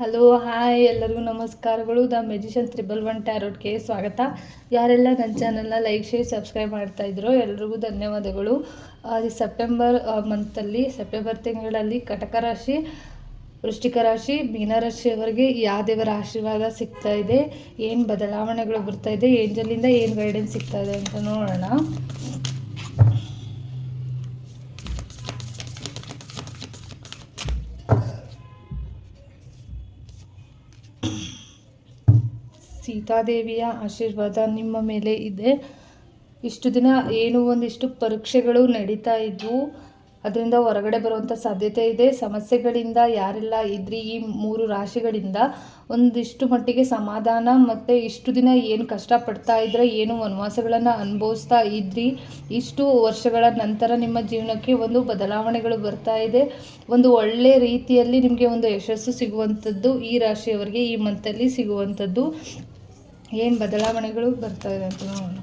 Hello hi ಎಲ್ಲರಿಗೂ ನಮಸ್ಕಾರಗಳು. The magician triple one ಟ್ಯಾರೋಟ್ಗೆ ಸ್ವಾಗತ. ಯಾರೆಲ್ಲ ನನ್ನ ಚಾನಲ್ನ ಲೈಕ್ ಶೇರ್ ಸಬ್ಸ್ಕ್ರೈಬ್ ಮಾಡ್ತಾ ಇದ್ರೋ ಎಲ್ರಿಗೂ ಧನ್ಯವಾದಗಳು. ಈ ಸೆಪ್ಟೆಂಬರ್ ಮಂತಲ್ಲಿ ಸೆಪ್ಟೆಂಬರ್ ತಿಂಗಳಲ್ಲಿ ಕಟಕ ರಾಶಿ, ವೃಶ್ಚಿಕ ರಾಶಿ ಮೀನರಾಶಿಯವರಿಗೆ ಯಾವ ದೇವರ ಆಶೀರ್ವಾದ ಸಿಗ್ತಾ ಇದೆ. ಏನು ಬದಲಾವಣೆಗಳು ಬರ್ತಾ ಇದೆ? ಏಂಜಲಿಂದ ಏನು ಗೈಡೆನ್ಸ್ ಸಿಗ್ತಾ ಇದೆ ಅಂತ ನೋಡೋಣ. ಸೀತಾದೇವಿಯ ಆಶೀರ್ವಾದ ನಿಮ್ಮ ಮೇಲೆ ಇದೆ. ಇಷ್ಟು ದಿನ ಏನು ಒಂದಿಷ್ಟು ಪರೀಕ್ಷೆಗಳು ನಡೀತಾ ಇದ್ವು. ಅದರಿಂದ ಹೊರಗಡೆ ಬರುವಂಥ ಸಾಧ್ಯತೆ ಇದೆ. ಸಮಸ್ಯೆಗಳಿಂದ ಯಾರೆಲ್ಲ ಇದ್ರಿ ಈ ಮೂರು ರಾಶಿಗಳಿಂದ? ಒಂದಿಷ್ಟು ಮಟ್ಟಿಗೆ ಸಮಾಧಾನ, ಮತ್ತು ಇಷ್ಟು ದಿನ ಏನು ಕಷ್ಟಪಡ್ತಾ ಇದ್ರೆ, ಏನು ವನವಾಸಗಳನ್ನು ಅನುಭವಿಸ್ತಾ ಇದ್ರಿ? ಇಷ್ಟು ವರ್ಷಗಳ ನಂತರ ನಿಮ್ಮ ಜೀವನಕ್ಕೆ ಒಂದು ಬದಲಾವಣೆಗಳು ಬರ್ತಾ ಇದೆ. ಒಂದು ಒಳ್ಳೆ ರೀತಿಯಲ್ಲಿ ನಿಮಗೆ ಒಂದು ಯಶಸ್ಸು ಸಿಗುವಂಥದ್ದು ಈ ರಾಶಿಯವರಿಗೆ ಈ ಮಂತಲ್ಲಿ ಸಿಗುವಂಥದ್ದು ಏನು ಬದಲಾವಣೆಗಳು ಬರ್ತಾ ಇದೆ ಅಂತ ನೋಡೋಣ.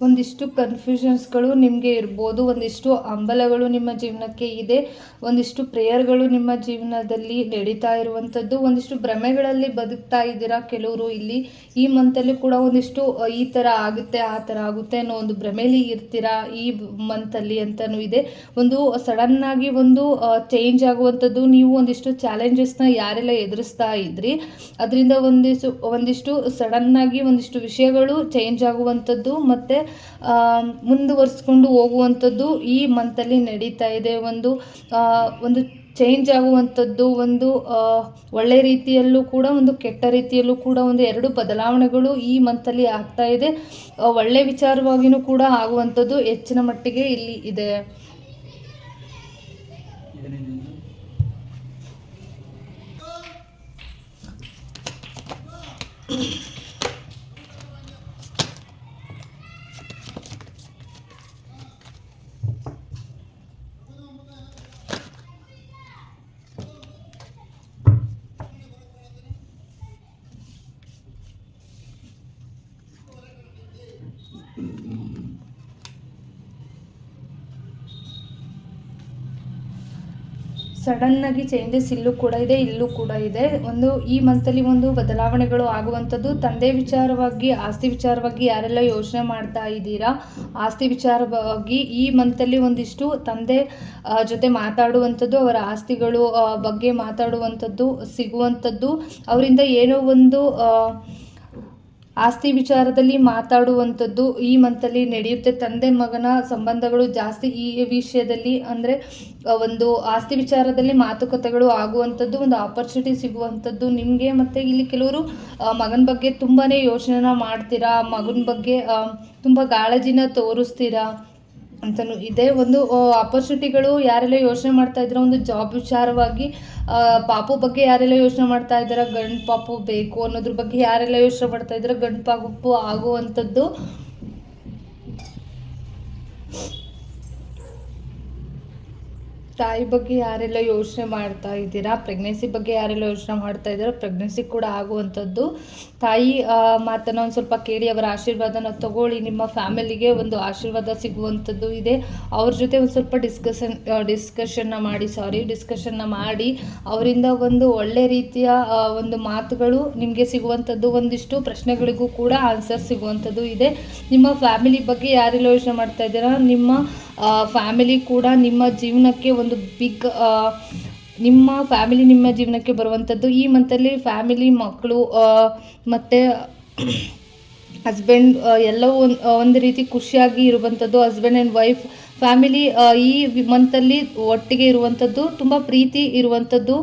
ಒಂದಿಷ್ಟು ಕನ್ಫ್ಯೂಷನ್ಸ್ಗಳು ನಿಮಗೆ ಇರ್ಬೋದು, ಒಂದಿಷ್ಟು ಹಂಬಲಗಳು ನಿಮ್ಮ ಜೀವನಕ್ಕೆ ಇದೆ, ಒಂದಿಷ್ಟು ಪ್ರೇಯರ್ಗಳು ನಿಮ್ಮ ಜೀವನದಲ್ಲಿ ನಡೀತಾ ಇರುವಂಥದ್ದು, ಒಂದಿಷ್ಟು ಭ್ರಮೆಗಳಲ್ಲಿ ಬದುಕ್ತಾ ಇದ್ದೀರಾ ಕೆಲವರು ಇಲ್ಲಿ? ಈ ಮಂತಲ್ಲಿ ಕೂಡ ಒಂದಿಷ್ಟು ಈ ಥರ ಆಗುತ್ತೆ, ಆ ಥರ ಆಗುತ್ತೆ ಅನ್ನೋ ಒಂದು ಭ್ರಮೆಯಲ್ಲಿ ಇರ್ತೀರಾ ಈ ಮಂತಲ್ಲಿ ಅಂತಲೂ ಇದೆ. ಒಂದು ಸಡನ್ನಾಗಿ ಒಂದು ಚೇಂಜ್ ಆಗುವಂಥದ್ದು, ನೀವು ಒಂದಿಷ್ಟು ಚಾಲೆಂಜಸ್ನ ಯಾರೆಲ್ಲ ಎದುರಿಸ್ತಾ ಇದ್ರಿ, ಅದರಿಂದ ಒಂದಿಷ್ಟು ಒಂದಿಷ್ಟು ಸಡನ್ನಾಗಿ ಒಂದಿಷ್ಟು ವಿಷಯಗಳು ಚೇಂಜ್ ಆಗುವಂಥದ್ದು, ಮತ್ತು ಮುಂದುವರಿಸ್ಕೊಂಡು ಹೋಗುವಂಥದ್ದು ಈ ಮಂತಲ್ಲಿ ನಡೀತಾ ಇದೆ. ಒಂದು ಒಂದು ಚೇಂಜ್ ಆಗುವಂಥದ್ದು, ಒಂದು ಒಳ್ಳೆ ರೀತಿಯಲ್ಲೂ ಕೂಡ, ಒಂದು ಕೆಟ್ಟ ರೀತಿಯಲ್ಲೂ ಕೂಡ ಒಂದು ಎರಡು ಬದಲಾವಣೆಗಳು ಈ ಮಂತಲ್ಲಿ ಆಗ್ತಾ ಇದೆ. ಒಳ್ಳೆ ವಿಚಾರವಾಗಿಯೂ ಕೂಡ ಆಗುವಂಥದ್ದು ಹೆಚ್ಚಿನ ಮಟ್ಟಿಗೆ ಇಲ್ಲಿ ಇದೆ. ಸಡನ್ನಾಗಿ ಚೇಂಜಸ್ ಇಲ್ಲೂ ಕೂಡ ಇದೆ, ಇಲ್ಲೂ ಕೂಡ ಇದೆ. ಒಂದು ಈ ಮಂತಲ್ಲಿ ಒಂದು ಬದಲಾವಣೆಗಳು ಆಗುವಂಥದ್ದು ತಂದೆ ವಿಚಾರವಾಗಿ, ಆಸ್ತಿ ವಿಚಾರವಾಗಿ ಯಾರೆಲ್ಲ ಯೋಚನೆ ಮಾಡ್ತಾ ಇದ್ದೀರಾ? ಆಸ್ತಿ ವಿಚಾರವಾಗಿ ಈ ಮಂತಲ್ಲಿ ಒಂದಿಷ್ಟು ತಂದೆ ಜೊತೆ ಮಾತಾಡುವಂಥದ್ದು, ಅವರ ಆಸ್ತಿಗಳು ಬಗ್ಗೆ ಮಾತಾಡುವಂಥದ್ದು, ಸಿಗುವಂಥದ್ದು, ಅವರಿಂದ ಏನೋ ಒಂದು ಆಸ್ತಿ ವಿಚಾರದಲ್ಲಿ ಮಾತಾಡುವಂಥದ್ದು ಈ ಮಂತಲ್ಲಿ ನಡೆಯುತ್ತೆ. ತಂದೆ ಮಗನ ಸಂಬಂಧಗಳು ಜಾಸ್ತಿ ಈ ವಿಷಯದಲ್ಲಿ ಅಂದರೆ ಒಂದು ಆಸ್ತಿ ವಿಚಾರದಲ್ಲಿ ಮಾತುಕತೆಗಳು ಆಗುವಂಥದ್ದು, ಒಂದು ಆಪರ್ಚುನಿಟಿ ಸಿಗುವಂಥದ್ದು ನಿಮಗೆ ಮತ್ತು ಇಲ್ಲಿ ಕೆಲವರು ಮಗನ ಬಗ್ಗೆ ತುಂಬಾ ಯೋಚನೆ ಮಾಡ್ತೀರಾ? ಮಗನ ಬಗ್ಗೆ ತುಂಬ ಕಾಳಜಿನ ತೋರಿಸ್ತೀರಾ? ಅಂತಲೂ ಇದೆ. ಒಂದು ಆಪರ್ಚುನಿಟಿಗಳು ಯಾರೆಲ್ಲ ಯೋಚನೆ ಮಾಡ್ತಾ ಇದ್ದಾರೋ, ಒಂದು ಜಾಬ್ ವಿಚಾರವಾಗಿ ಪಾಪು ಬಗ್ಗೆ ಯಾರೆಲ್ಲ ಯೋಚನೆ ಮಾಡ್ತಾ ಇದ್ದಾರ, ಗಂಡು ಪಾಪು ಬೇಕು ಅನ್ನೋದ್ರ ಬಗ್ಗೆ ಯಾರೆಲ್ಲ ಯೋಚನೆ ಮಾಡ್ತಾ ಇದ್ದೀರಾ, ಗಂಡು ಪಾಪು ಆಗುವಂಥದ್ದು? ತಾಯಿ ಬಗ್ಗೆ ಯಾರೆಲ್ಲ ಯೋಚನೆ ಮಾಡ್ತಾ ಇದ್ದೀರಾ? ಪ್ರೆಗ್ನೆನ್ಸಿ ಬಗ್ಗೆ ಯಾರೆಲ್ಲ ಯೋಚನೆ ಮಾಡ್ತಾ ಇದ್ದೀರಾ? ಪ್ರೆಗ್ನೆನ್ಸಿ ಕೂಡ ಆಗುವಂಥದ್ದು. ತಾಯಿ ಮಾತನ್ನು ಒಂದು ಸ್ವಲ್ಪ ಕೇಳಿ, ಅವರ ಆಶೀರ್ವಾದನ ತಗೊಳ್ಳಿ. ನಿಮ್ಮ ಫ್ಯಾಮಿಲಿಗೆ ಒಂದು ಆಶೀರ್ವಾದ ಸಿಗುವಂಥದ್ದು ಇದೆ. ಅವ್ರ ಜೊತೆ ಒಂದು ಸ್ವಲ್ಪ ಡಿಸ್ಕಷನ್ ಡಿಸ್ಕಷನ್ನ ಮಾಡಿ ಸಾರಿ ಡಿಸ್ಕಷನ್ನ ಮಾಡಿ. ಅವರಿಂದ ಒಂದು ಒಳ್ಳೆ ರೀತಿಯ ಒಂದು ಮಾತುಗಳು ನಿಮಗೆ ಸಿಗುವಂಥದ್ದು. ಒಂದಿಷ್ಟು ಪ್ರಶ್ನೆಗಳಿಗೂ ಕೂಡ ಆನ್ಸರ್ ಸಿಗುವಂಥದ್ದು ಇದೆ. ನಿಮ್ಮ ಫ್ಯಾಮಿಲಿ ಬಗ್ಗೆ ಯಾರೆಲ್ಲ ಯೋಚನೆ ಮಾಡ್ತಾ ಇದ್ದೀರಾ? ನಿಮ್ಮ ಫ್ಯಾಮಿಲಿ ಕೂಡ ನಿಮ್ಮ ಜೀವನಕ್ಕೆ ಒಂದು ಬಿಗ್ ನಿಮ್ಮ ಫ್ಯಾಮಿಲಿ ನಿಮ್ಮ ಜೀವನಕ್ಕೆ ಬರುವಂಥದ್ದು ಈ ಮಂತಲ್ಲಿ ಫ್ಯಾಮಿಲಿ ಮಕ್ಕಳು ಮತ್ತು ಹಸ್ಬೆಂಡ್ ಎಲ್ಲವೂ ಒಂದು ರೀತಿ ಖುಷಿಯಾಗಿ ಇರುವಂಥದ್ದು ಹಸ್ಬೆಂಡ್ ಆ್ಯಂಡ್ ವೈಫ್ ಫ್ಯಾಮಿಲಿ ಈ ಮಂತಲ್ಲಿ ಒಟ್ಟಿಗೆ ಇರುವಂಥದ್ದು ತುಂಬ ಪ್ರೀತಿ ಇರುವಂಥದ್ದು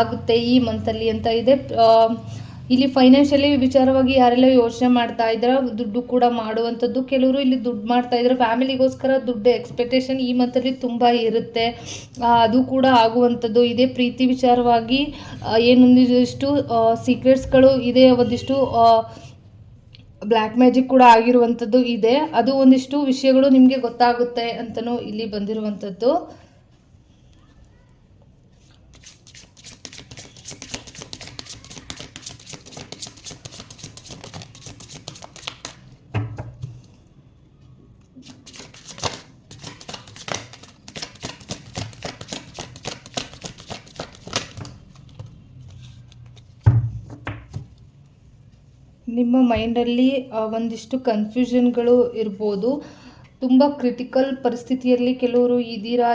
ಆಗುತ್ತೆ ಈ ಮಂತಲ್ಲಿ ಅಂತ ಇದೆ. ಇಲ್ಲಿ ಫೈನಾನ್ಷಿಯಲಿ ವಿಚಾರವಾಗಿ ಯಾರೆಲ್ಲ ಯೋಚನೆ ಮಾಡ್ತಾ ಇದ್ದಾರೆ ದುಡ್ಡು ಕೂಡ ಮಾಡುವಂಥದ್ದು. ಕೆಲವರು ಇಲ್ಲಿ ದುಡ್ಡು ಮಾಡ್ತಾ ಇದ್ದಾರೆ. ಫ್ಯಾಮಿಲಿಗೋಸ್ಕರ ದುಡ್ಡು ಎಕ್ಸ್ಪೆಕ್ಟೇಷನ್ ಈ ಮಂತಲ್ಲಿ ತುಂಬ ಇರುತ್ತೆ. ಅದು ಕೂಡ ಆಗುವಂಥದ್ದು. ಇದೇ ಪ್ರೀತಿ ವಿಚಾರವಾಗಿ ಏನೊಂದಿಷ್ಟು ಸೀಕ್ರೆಟ್ಸ್ಗಳು ಇದೆ. ಒಂದಿಷ್ಟು ಬ್ಲ್ಯಾಕ್ ಮ್ಯಾಜಿಕ್ ಕೂಡ ಆಗಿರುವಂಥದ್ದು ಇದೆ. ಅದು ಒಂದಿಷ್ಟು ವಿಷಯಗಳು ನಿಮಗೆ ಗೊತ್ತಾಗುತ್ತೆ ಅಂತಲೂ ಇಲ್ಲಿ ಬಂದಿರುವಂಥದ್ದು. ನಿಮ್ಮ ಮೈಂಡಲ್ಲಿ ಒಂದಿಷ್ಟು ಕನ್ಫ್ಯೂಷನ್ಗಳು ಇರ್ಬೋದು. ತುಂಬ ಕ್ರಿಟಿಕಲ್ ಪರಿಸ್ಥಿತಿಯಲ್ಲಿ ಕೆಲವರು ಇದ್ದೀರಾ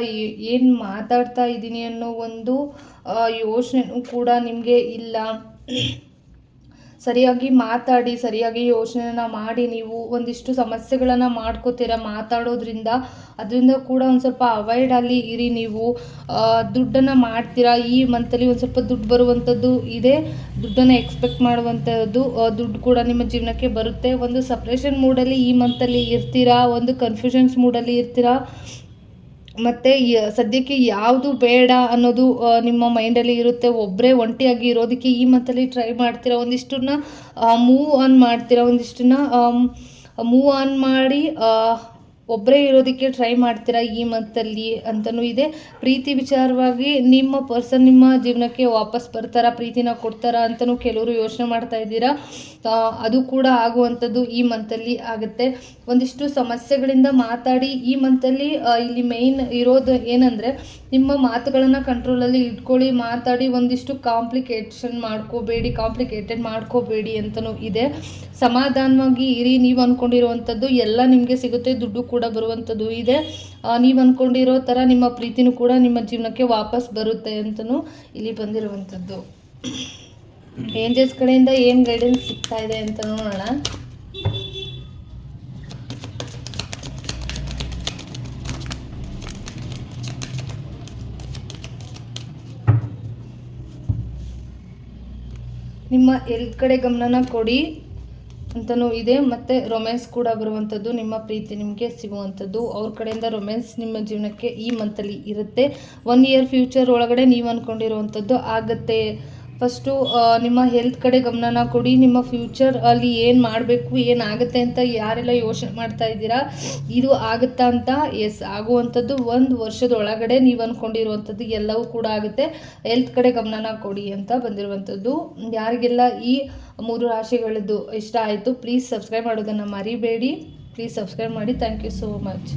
ಏನು ಮಾತಾಡ್ತಾ ಇದ್ದೀನಿ ಅನ್ನೋ ಒಂದು ಯೋಚನೆ ಕೂಡ ನಿಮಗೆ ಇಲ್ಲ. ಸರಿಯಾಗಿ ಮಾತಾಡಿ, ಸರಿಯಾಗಿ ಯೋಚನೆನ ಮಾಡಿ, ನೀವು ಒಂದಿಷ್ಟು ಸಮಸ್ಯೆಗಳನ್ನು ಮಾಡ್ಕೋತೀರ, ಮಾತಾಡೋದ್ರಿಂದ ಅದರಿಂದ ಕೂಡ ಒಂದು ಸ್ವಲ್ಪ ಅವಾಯ್ಡ್ ಅಲ್ಲಿ ಇರಿ, ನೀವು ದುಡ್ಡನ್ನು ಮಾಡ್ತೀರಾ. ಈ ಮಂತಲ್ಲಿ ಒಂದು ಸ್ವಲ್ಪ ದುಡ್ಡು ಬರುವಂಥದ್ದು ಇದೆ. ದುಡ್ಡನ್ನು ಎಕ್ಸ್ಪೆಕ್ಟ್ ಮಾಡುವಂಥದ್ದು ದುಡ್ಡು ಕೂಡ ನಿಮ್ಮ ಜೀವನಕ್ಕೆ ಬರುತ್ತೆ. ಒಂದು ಸಪ್ರೇಷನ್ ಮೂಡಲ್ಲಿ ಈ ಮಂತಲ್ಲಿ ಇರ್ತೀರಾ? ಒಂದು ಕನ್ಫ್ಯೂಷನ್ಸ್ ಮೂಡಲ್ಲಿ ಇರ್ತೀರಾ? ಮತ್ತು ಸದ್ಯಕ್ಕೆ ಯಾವುದು ಬೇಡ ಅನ್ನೋದು ನಿಮ್ಮ ಮೈಂಡಲ್ಲಿ ಇರುತ್ತೆ. ಒಬ್ಬರೇ ಒಂಟಿಯಾಗಿ ಇರೋದಕ್ಕೆ ಈ ಮಂತಲ್ಲಿ ಟ್ರೈ ಮಾಡ್ತೀರಾ? ಒಂದಿಷ್ಟನ್ನ ಮೂವ್ ಆನ್ ಮಾಡ್ತೀರಾ? ಒಂದಿಷ್ಟನ್ನ ಮೂವ್ ಆನ್ ಮಾಡಿ ಒಬ್ಬರೇ ಇರೋದಕ್ಕೆ ಟ್ರೈ ಮಾಡ್ತೀರಾ ಈ ಮಂತಲ್ಲಿ ಅಂತಲೂ ಇದೆ. ಪ್ರೀತಿ ವಿಚಾರವಾಗಿ ನಿಮ್ಮ ಪರ್ಸನ್ ನಿಮ್ಮ ಜೀವನಕ್ಕೆ ವಾಪಸ್ ಬರ್ತಾರಾ, ಪ್ರೀತಿನ ಕೊಡ್ತಾರಾ ಅಂತಲೂ ಕೆಲವರು ಯೋಚನೆ ಮಾಡ್ತಾ ಇದ್ದೀರಾ. ಅದು ಕೂಡ ಆಗುವಂಥದ್ದು ಈ ಮಂತಲ್ಲಿ ಆಗುತ್ತೆ. ಒಂದಿಷ್ಟು ಸಮಸ್ಯೆಗಳಿಂದ ಮಾತಾಡಿ ಈ ಮಂತಲ್ಲಿ ಇಲ್ಲಿ ಮೇಯ್ನ್ ಇರೋದು ಏನಂದರೆ ನಿಮ್ಮ ಮಾತುಗಳನ್ನು ಕಂಟ್ರೋಲಲ್ಲಿ ಇಟ್ಕೊಳ್ಳಿ, ಮಾತಾಡಿ, ಒಂದಿಷ್ಟು ಕಾಂಪ್ಲಿಕೇಶನ್ ಮಾಡ್ಕೋಬೇಡಿ ಕಾಂಪ್ಲಿಕೇಟೆಡ್ ಮಾಡ್ಕೋಬೇಡಿ ಅಂತಲೂ ಇದೆ. ಸಮಾಧಾನವಾಗಿ ಇರಿ, ನೀವು ಅಂದ್ಕೊಂಡಿರುವಂಥದ್ದು ಎಲ್ಲ ನಿಮಗೆ ಸಿಗುತ್ತೆ, ದುಡ್ಡು ಕೂಡ ಬರುವಂಥದ್ದು ಇದೆ. ನೀವು ಅಂದ್ಕೊಂಡಿರೋ ಥರ ನಿಮ್ಮ ಪ್ರೀತಿನೂ ಕೂಡ ನಿಮ್ಮ ಜೀವನಕ್ಕೆ ವಾಪಸ್ ಬರುತ್ತೆ ಅಂತಲೂ ಇಲ್ಲಿ ಬಂದಿರುವಂಥದ್ದು. ಏಂಜಲ್ಸ್ ಕಡೆಯಿಂದ ಏನು ಗೈಡೆನ್ಸ್ ಸಿಗ್ತಾ ಇದೆ ಅಂತ ನೋಡೋಣ. ನಿಮ್ಮ ಎಲ್ ಕಡೆ ಗಮನನ ಕೊಡಿ ಅಂತಲೂ ಇದೆ ಮತ್ತು ರೊಮ್ಯಾನ್ಸ್ ಕೂಡ ಬರುವಂಥದ್ದು ನಿಮ್ಮ ಪ್ರೀತಿ ನಿಮಗೆ ಸಿಗುವಂಥದ್ದು. ಅವ್ರ ಕಡೆಯಿಂದ ರೊಮ್ಯಾನ್ಸ್ ನಿಮ್ಮ ಜೀವನಕ್ಕೆ ಈ ಮಂತಲ್ಲಿ ಇರುತ್ತೆ. ಒನ್ ಇಯರ್ ಫ್ಯೂಚರ್ ಒಳಗಡೆ ನೀವು ಅಂದ್ಕೊಂಡಿರುವಂಥದ್ದು ಆಗುತ್ತೆ. ಫಸ್ಟು ನಿಮ್ಮ ಹೆಲ್ತ್ ಕಡೆ ಗಮನನ ಕೊಡಿ, ನಿಮ್ಮ ಫ್ಯೂಚರ್ ಅಲ್ಲಿ ಏನು ಮಾಡಬೇಕು ಏನಾಗುತ್ತೆ ಅಂತ ಯಾರೆಲ್ಲ ಯೋಚನೆ ಮಾಡ್ತಾ ಇದ್ದೀರಾ, ಇದು ಆಗುತ್ತಾ ಅಂತ ಎಸ್ ಆಗುವಂಥದ್ದು ಒಂದು ವರ್ಷದ ಒಳಗಡೆ ನೀವು ಅಂದ್ಕೊಂಡಿರುವಂಥದ್ದು ಎಲ್ಲವೂ ಕೂಡ ಆಗುತ್ತೆ. ಹೆಲ್ತ್ ಕಡೆ ಗಮನನ ಕೊಡಿ ಅಂತ ಬಂದಿರುವಂಥದ್ದು. ಯಾರಿಗೆಲ್ಲ ಈ ಮೂರು ರಾಶಿಗಳದ್ದು ಇಷ್ಟ ಆಯಿತು ಪ್ಲೀಸ್ ಸಬ್ಸ್ಕ್ರೈಬ್ ಮಾಡೋದನ್ನು ಮರಿಬೇಡಿ. ಪ್ಲೀಸ್ ಸಬ್ಸ್ಕ್ರೈಬ್ ಮಾಡಿ. Thank you so much